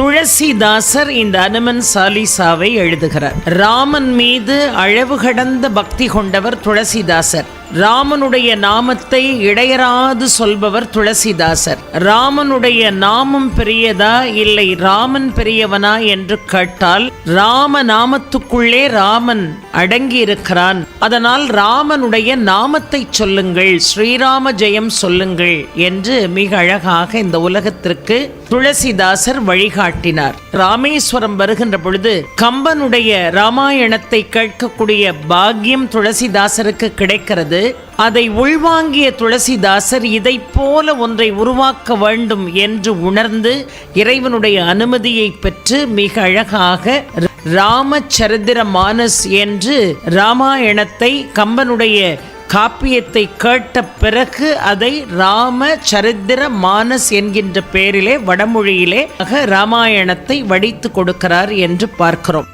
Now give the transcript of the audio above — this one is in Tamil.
துளசிதாசர் இந்த அனுமன் சாலிசாவை எழுதுகிறார். ராமன் மீது அளவு கடந்த பக்தி கொண்டவர் துளசிதாசர். ராமனுடைய நாமத்தை இடையராது சொல்பவர் துளசிதாசர். ராமனுடைய நாமம் பெரியதா? இல்லை ராமன் பெரியவனா என்று கேட்டால் ராம நாமத்துக்குள்ளே ராமன் அடங்கி இருக்கிறான் அதனால் ராமனுடைய நாமத்தை சொல்லுங்கள் ஸ்ரீராம ஜெயம் சொல்லுங்கள் என்று மிக அழகாக இந்த உலகத்திற்கு துளசிதாசர் வழிகாட்டினார். ராமேஸ்வரம் வருகின்ற பொழுது கம்பனுடைய ராமாயணத்தை கேட்கக்கூடிய பாக்கியம் துளசிதாசருக்கு கிடைக்கிறது. அதை உள்வாங்கிய துளசிதாசர் இதை போல ஒன்றை உருவாக்க வேண்டும் என்று உணர்ந்து இறைவனுடைய அனுமதியை பெற்று மிக அழகாக ராமச்சரித்திர மானஸ் என்று ராமாயணத்தை கம்பனுடைய காப்பியத்தை கேட்ட பிறகு அதை ராம சரித்திர மானஸ் என்கின்ற பெயரிலே வடமொழியிலே ராமாயணத்தை வடித்து கொடுக்கிறார் என்று பார்க்கிறோம்.